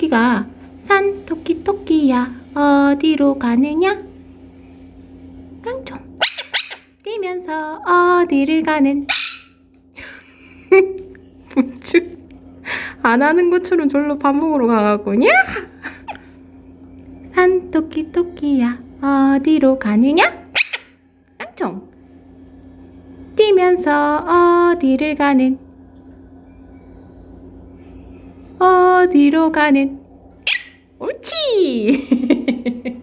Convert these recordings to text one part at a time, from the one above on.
토끼가 산 토끼 토끼야 어디로 가느냐? 깡총 뛰면서 어디를 가는 무축 안 하는 것처럼 절로 밥 먹으러 가갖고냐? 산 토끼 토끼야 어디로 가느냐? 깡총 뛰면서 어디를 가는 어디로 가는? 옳지!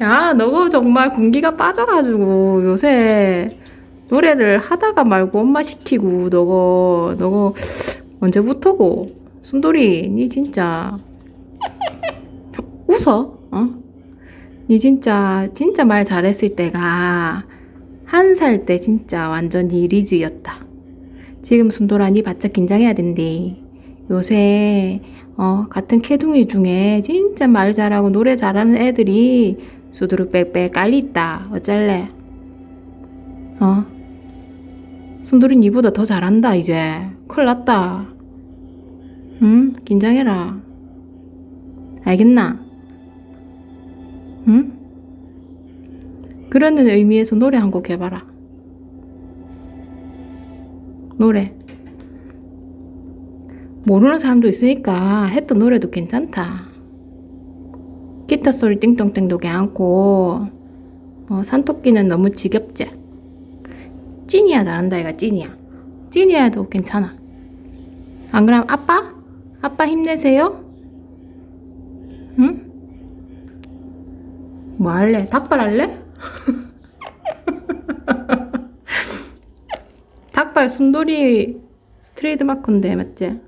야 너가 정말 군기가 빠져가지고 요새 노래를 하다가 말고 엄마 시키고 너거 너거 언제부터고? 순돌이 니 진짜. 웃어 어? 니 진짜 진짜 말 잘했을 때가 한 살 때 진짜 완전 니 리즈였다. 지금 순돌아 니 바짝 긴장해야 된대 요새 어 같은 캐둥이 중에 진짜 말 잘하고 노래 잘하는 애들이 수두룩 빽빽 깔리 있다. 어쩔래? 어? 순돌이 니보다 더 잘한다 이제. 큰일 났다. 응? 긴장해라. 알겠나? 응? 그러는 의미에서 노래 한 곡 해봐라. 노래 모르는 사람도 있으니까 했던 노래도 괜찮다. 기타 소리 띵동띵도 괜찮고 어, 산토끼는 너무 지겹지? 찐이야 잘한다 이가 찐이야. 찐이야도 괜찮아. 안 그럼 아빠? 아빠 힘내세요? 응? 뭐 할래? 닭발 할래? 닭발 순돌이 스트레이트 마크인데 맞지?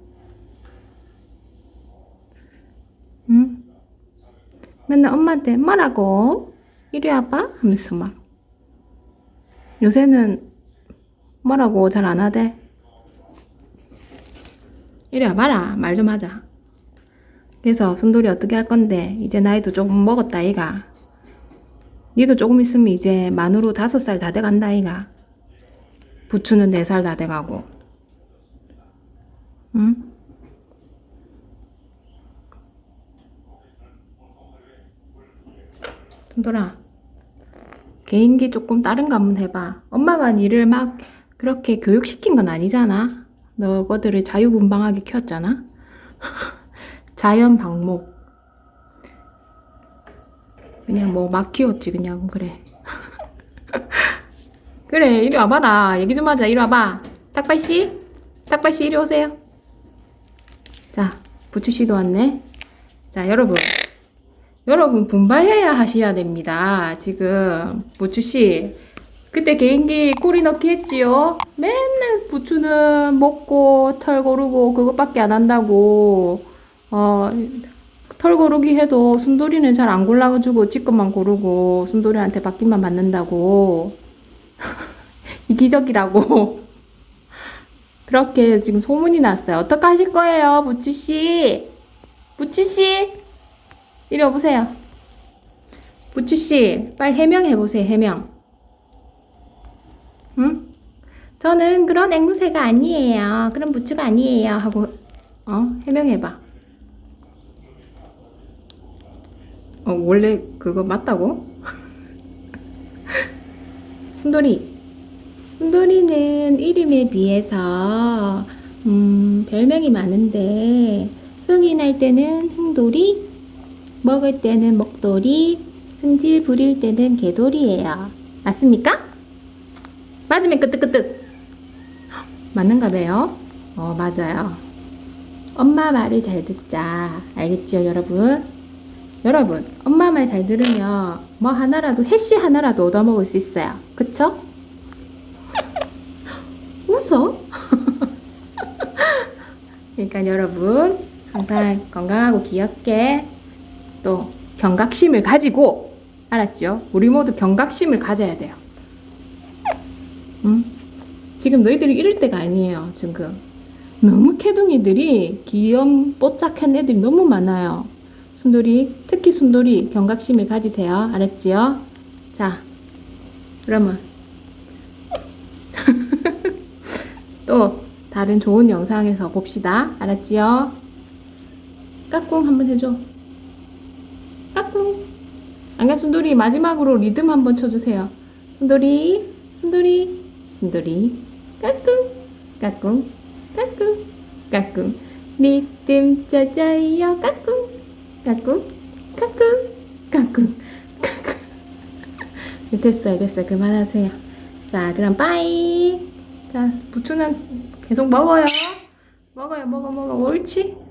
맨날 엄마한테 뭐라고? 이리 와봐? 하면서 막 요새는 뭐라고 잘 안 하대 이리 와봐라 말 좀 하자 그래서 순돌이 어떻게 할 건데 이제 나이도 조금 먹었다 이가 니도 조금 있으면 이제 만으로 다섯 살 다 돼간다 이가 부추는 네 살 다 돼가고 응? 순돌아 개인기 조금 다른 거 한번 해봐. 엄마가 니를 막 그렇게 교육시킨 건 아니잖아. 너거들을 자유분방하게 키웠잖아. 자연 방목. 그냥 뭐 막 키웠지 그냥. 그래. 그래 이리 와봐라. 얘기 좀 하자. 이리 와봐. 탁발씨. 탁발씨 이리 오세요. 자 부추씨도 왔네. 자 여러분 여러분 분발해야 하셔야 됩니다. 지금 부추 씨 그때 개인기 꼬리 넣기 했지요. 맨날 부추는 먹고 털 고르고 그것밖에 안 한다고 어, 털 고르기 해도 순돌이는 잘 안 골라가지고 지 것만 고르고 순돌이한테 받기만 받는다고 이 기적이라고 그렇게 지금 소문이 났어요. 어떻게 하실 거예요, 부추 씨? 부추 씨? 이리 와보세요. 부추씨, 빨리 해명해보세요, 해명. 응? 저는 그런 앵무새가 아니에요. 그런 부추가 아니에요. 하고, 어? 해명해봐. 어, 원래 그거 맞다고? 순돌이. 순돌이는 이름에 비해서, 음, 별명이 많은데, 흥이 날 때는 흥돌이, 먹을 때는 먹돌이, 승질 부릴 때는 개돌이에요. 맞습니까? 맞으면 끄떡끄떡. 맞는가 봐요. 어, 맞아요. 엄마 말을 잘 듣자. 알겠지요, 여러분? 여러분, 엄마 말 잘 들으면 뭐 하나라도, 해시 하나라도 얻어먹을 수 있어요. 그쵸? 웃어? 그러니까 여러분, 항상 건강하고 귀엽게 또 경각심을 가지고 알았죠? 우리 모두 경각심을 가져야 돼요. 응? 지금 너희들이 이럴 때가 아니에요. 지금 너무 캐둥이들이 귀염 뽀짝한 애들이 너무 많아요. 순돌이 특히 순돌이 경각심을 가지세요. 알았지요? 자, 그러면 또 다른 좋은 영상에서 봅시다. 알았지요? 까꿍 한번 해줘. 안경 순돌이 마지막으로 리듬 한번 쳐주세요. 순돌이, 순돌이, 순돌이. 까꿍, 까꿍, 까꿍, 까꿍. 리듬 짜자요. 까꿍, 까꿍, 까꿍, 까꿍, 까꿍. 됐어요, 됐어요. 그만하세요. 자, 그럼 빠이. 자, 부추는 계속 먹어요. 먹어요, 먹어, 먹어. 옳지.